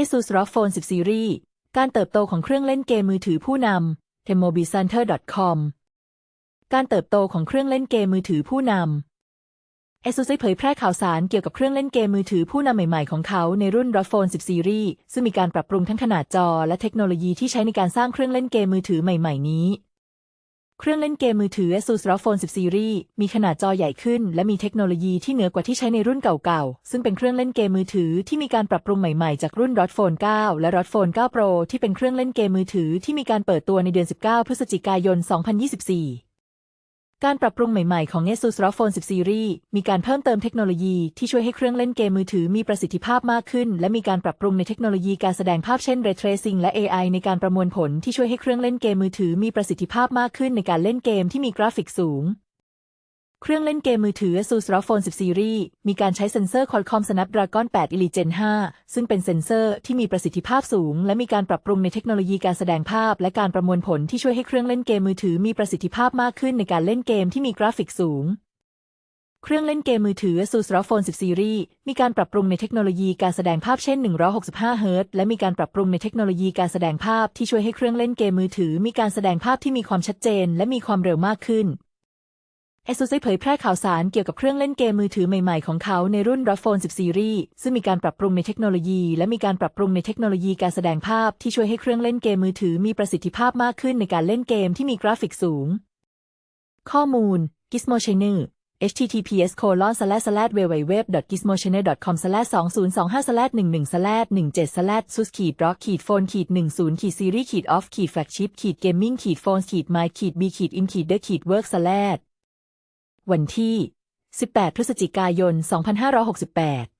ASUS ROG Phone 10 Series การเติบโตของเครื่องเล่นเกมมือถือผู้นำ temobicenter.com การเติบโตของเครื่องเล่นเกมมือถือผู้นำ ASUS ได้เผยแพร่ข่าวสารเกี่ยวกับเครื่องเล่นเกมมือถือผู้นำใหม่ ๆ ของเขาในรุ่น ROG Phone 10 Series ซึ่งมีการปรับปรุงทั้งขนาดจอและเทคโนโลยีที่ใช้ในการสร้างเครื่องเล่นเกมมือถือใหม่ ๆ นี้ เครื่องเล่นเกมมือถือ ASUS ROG Phone 10 Series มีขนาดจอใหญ่ขึ้น และมีเทคโนโลยีที่เหนือกว่าที่ใช้ในรุ่นเก่าๆ ซึ่งเป็นเครื่องเล่นเกมมือถือที่มีการปรับปรุงใหม่ๆ จากรุ่น ROG Phone 9 และ ROG Phone 9 Pro ที่เป็นเครื่องเล่นเกมมือถือที่มีการเปิดตัวในเดือน 19 พฤศจิกายน 2024 การปรับปรุงใหม่ๆของ ASUS ROG Phone 10 Series มีการเพิ่มเติมเทคโนโลยีที่ช่วยให้เครื่องเล่นเกมมือถือมีประสิทธิภาพมากขึ้น และมีการปรับปรุงในเทคโนโลยีการแสดงภาพเช่น Ray Tracing และ AI ในการประมวลผลที่ช่วยให้เครื่องเล่นเกมมือถือมีประสิทธิภาพมากขึ้นในการเล่นเกมที่มีกราฟิกสูง เครื่องเล่นเกมมือถือ ASUS ROG Phone 10 Series มีการใช้เซ็นเซอร์ Qualcomm Snapdragon 8 Elite Gen 5 ซึ่งเป็นเซ็นเซอร์ที่มีประสิทธิภาพสูง และมีการปรับปรุงในเทคโนโลยีการแสดงภาพ และการประมวลผลที่ช่วยให้เครื่องเล่นเกมมือถือมีประสิทธิภาพมากขึ้นในการเล่นเกมที่มีกราฟิกสูง เครื่องเล่นเกมมือถือ ASUS ROG Phone 10 Series มีการปรับปรุงในเทคโนโลยีการแสดงภาพเช่น 165 Hz และมีการปรับปรุงในเทคโนโลยีการแสดงภาพที่ช่วยให้เครื่องเล่นเกมมือถือ มีการแสดงภาพที่มีความชัดเจน และมีความเร็วมากขึ้น ASUS ได้เผยแพร่ข่าวสารเกี่ยวกับเครื่องเล่นเกมมือถือใหม่ๆของเขาในรุ่น ROG Phone 10 Series ซึ่งมีการปรับปรุงในเทคโนโลยี และมีการปรับปรุงในเทคโนโลยีการแสดงภาพที่ช่วยให้เครื่องเล่นเกมมือถือมีประสิทธิภาพมากขึ้นในการเล่นเกมที่มีกราฟิกสูง ข้อมูล Gizmo Channel https colon slash slash www.gizmochannel.com slash 2025 slash 11 slash 17 slash sus ขีด rock ขีด phone ขีด 10 ขีด series ขีด off ขีด flagship ขีด gaming ขีด phone ขีด my ขีด b ขีด in ขีด the ขีด work slash วันที่ 18 พฤศจิกายน 2568